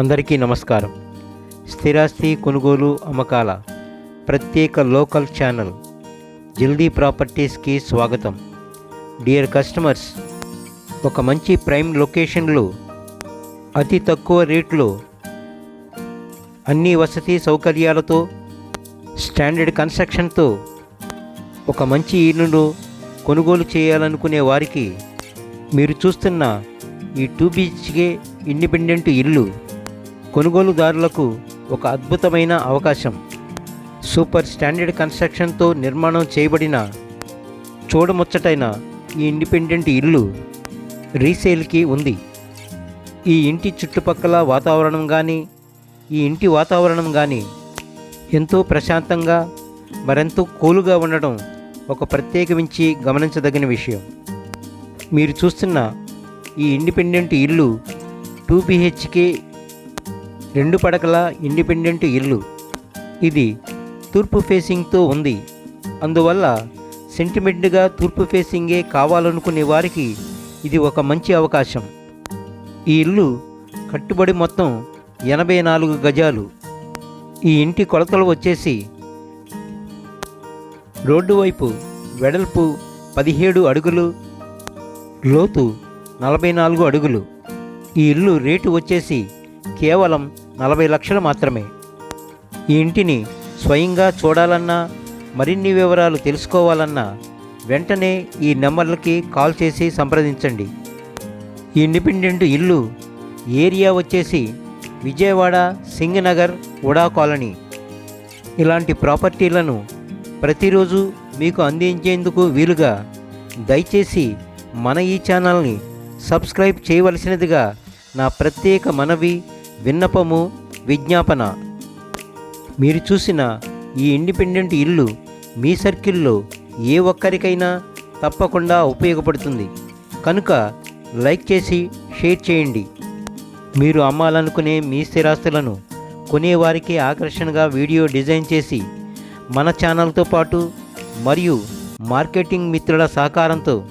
అందరికీ నమస్కారం. స్థిరాస్తి కొనుగోలు అమ్మకాల ప్రత్యేక లోకల్ ఛానల్ జల్దీ ప్రాపర్టీస్కి స్వాగతం. డియర్ కస్టమర్స్ ఒక మంచి ప్రైమ్ లొకేషన్లో అతి తక్కువ రేట్లో అన్ని వసతి సౌకర్యాలతో స్టాండర్డ్ కన్స్ట్రక్షన్తో ఒక మంచి ఇల్లును కొనుగోలు చేయాలనుకునే వారికి మీరు చూస్తున్న ఈ టూ బీహెచ్కే ఇండిపెండెంట్ ఇల్లు కొనుగోలుదారులకు ఒక అద్భుతమైన అవకాశం. సూపర్ స్టాండర్డ్ కన్స్ట్రక్షన్తో నిర్మాణం చేయబడిన చూడముచ్చటైన ఈ ఇండిపెండెంట్ ఇల్లు రీసేల్కి ఉంది. ఈ ఇంటి చుట్టుపక్కల వాతావరణం కానీ ఈ ఇంటి వాతావరణం కానీ ఎంతో ప్రశాంతంగా మరెంతో కూలుగా ఉండడం ఒక ప్రత్యేకమించి గమనించదగిన విషయం. మీరు చూస్తున్న ఈ ఇండిపెండెంట్ ఇల్లు టూ బిహెచ్కే రెండు పడకల ఇండిపెండెంట్ ఇల్లు. ఇది తూర్పు ఫేసింగ్తో ఉంది. అందువల్ల సెంటిమెంట్గా తూర్పు ఫేసింగే కావాలనుకునే వారికి ఇది ఒక మంచి అవకాశం. ఈ ఇల్లు కట్టుబడి మొత్తం ఎనభై నాలుగు గజాలు. ఈ ఇంటి కొలతలు వచ్చేసి రోడ్డు వైపు వెడల్పు పదిహేడు అడుగులు లోతు నలభై నాలుగు అడుగులు. ఈ ఇల్లు రేటు వచ్చేసి కేవలం నలభై లక్షలు మాత్రమే. ఈ ఇంటిని స్వయంగా చూడాలన్నా మరిన్ని వివరాలు తెలుసుకోవాలన్నా వెంటనే ఈ నెంబర్లకి కాల్ చేసి సంప్రదించండి. ఈ ఇండిపెండెంట్ ఇల్లు ఏరియా వచ్చేసి విజయవాడ సింగనగర్ ఉడా కాలనీ. ఇలాంటి ప్రాపర్టీలను ప్రతిరోజు మీకు అందించేందుకు వీలుగా దయచేసి మన ఈ ఛానల్ని సబ్స్క్రైబ్ చేయవలసినదిగా నా ప్రత్యేక మనవి విన్నపము విజ్ఞాపన. మీరు చూసిన ఈ ఇండిపెండెంట్ ఇల్లు మీ సర్కిల్లో ఏ ఒక్కరికైనా తప్పకుండా ఉపయోగపడుతుంది. కనుక లైక్ చేసి షేర్ చేయండి. మీరు అమ్మాలనుకునే మీ స్థిరాస్తులను కొనేవారికి ఆకర్షణగా వీడియో డిజైన్ చేసి మన ఛానల్తో పాటు మరియు మార్కెటింగ్ మిత్రుల సహకారంతో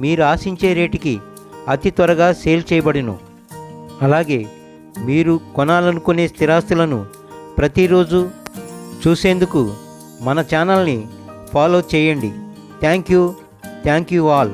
మీరు ఆశించే రేటుకి అతి త్వరగా సేల్ చేయబడిను. అలాగే మీరు కొనాలనుకునే స్థిరాస్తులను ప్రతిరోజు చూసేందుకు మన ఛానల్ని ఫాలో చేయండి. Thank you. Thank you all.